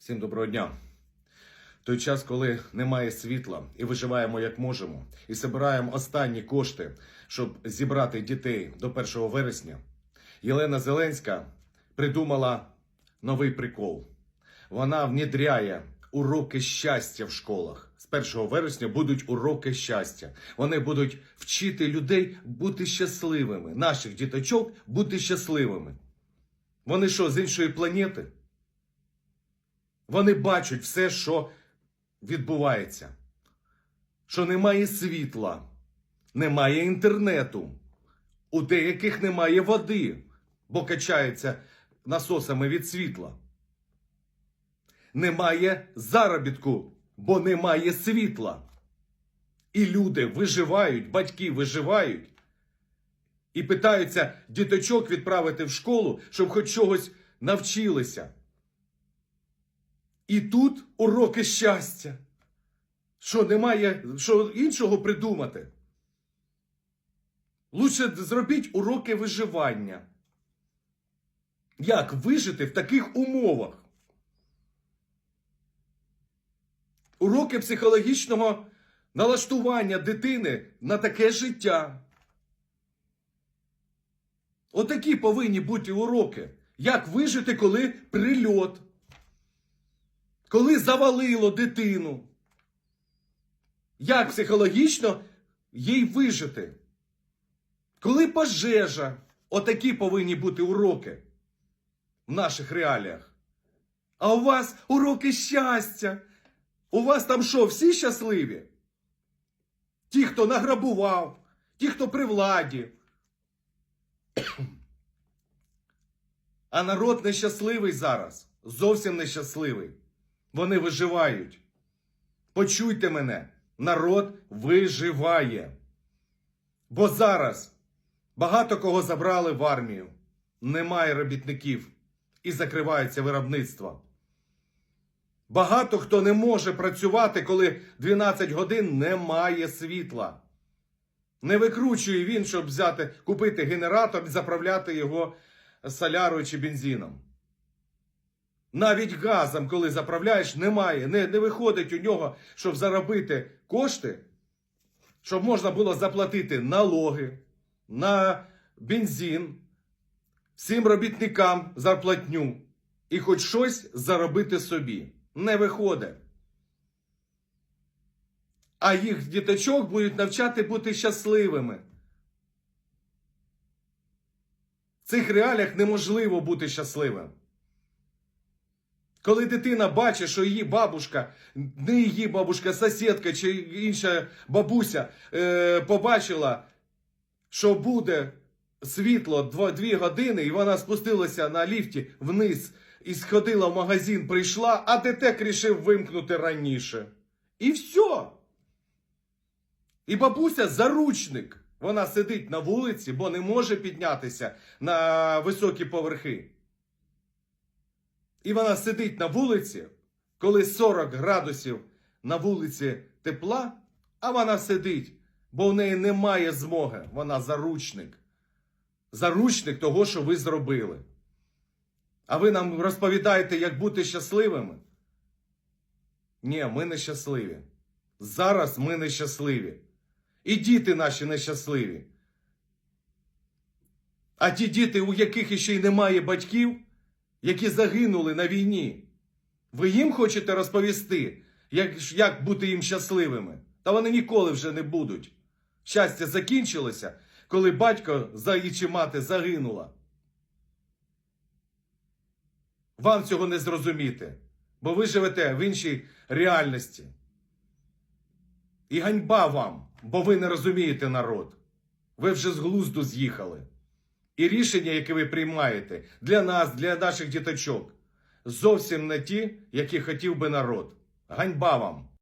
Всім доброго дня. Той час, коли немає світла і виживаємо як можемо, і збираємо останні кошти, щоб зібрати дітей до 1 вересня, Єлена Зеленська придумала новий прикол. Вона внідряє уроки щастя в школах. З 1 вересня будуть уроки щастя. Вони будуть вчити людей бути щасливими, наших діточок бути щасливими. Вони що, з іншої планети? Вони бачать все, що відбувається. Що немає світла, немає інтернету, у деяких немає води, бо качається насосами від світла. Немає заробітку, бо немає світла. І люди виживають, батьки виживають і питаються діточок відправити в школу, щоб хоч чогось навчилися. І тут уроки щастя. Що немає, що іншого придумати? Лучше зробіть уроки виживання. Як вижити в таких умовах? Уроки психологічного налаштування дитини на таке життя. Отакі повинні бути уроки. Як вижити, коли прильот? Коли завалило дитину? Як психологічно їй вижити? Коли пожежа? Отакі повинні бути уроки в наших реаліях. А у вас уроки щастя. У вас там що, всі щасливі? Ті, хто награбував, ті, хто при владі. А народ нещасливий зараз. Зовсім нещасливий. Вони виживають. Почуйте мене, народ виживає. Бо зараз багато кого забрали в армію, немає робітників і закривається виробництво. Багато хто не може працювати, коли 12 годин немає світла. Не викручує він, щоб взяти, купити генератор і заправляти його солярою чи бензином. Навіть газом, коли заправляєш, немає, не, не виходить у нього, щоб заробити кошти, щоб можна було заплатити налоги на бензин, всім робітникам зарплатню і хоч щось заробити собі. Не виходить. А їх діточок будуть навчати бути щасливими. В цих реаліях неможливо бути щасливим. Коли дитина бачить, що її бабушка, не її бабушка, сусідка чи інша бабуся е, побачила, що буде світло 2 години, і вона спустилася на ліфті вниз і сходила в магазин, прийшла, а дитек рішив вимкнути раніше. І все. І бабуся заручник. Вона сидить на вулиці, бо не може піднятися на високі поверхи. І вона сидить на вулиці, коли 40 градусів на вулиці тепла, а вона сидить, бо в неї немає змоги. Вона заручник. Заручник того, що ви зробили. А ви нам розповідаєте, як бути щасливими? Ні, ми не щасливі. Зараз ми не щасливі. І діти наші нещасливі. А ті діти, у яких ще й немає батьків, які загинули на війні, ви їм хочете розповісти, як, як бути їм щасливими? Та вони ніколи вже не будуть. Щастя закінчилося, коли батько чи мати загинула. Вам цього не зрозуміти, бо ви живете в іншій реальності. І ганьба вам, бо ви не розумієте народ. Ви вже з глузду з'їхали. І рішення, яке ви приймаєте для нас, для наших діточок, зовсім не ті, які хотів би народ. Ганьба вам!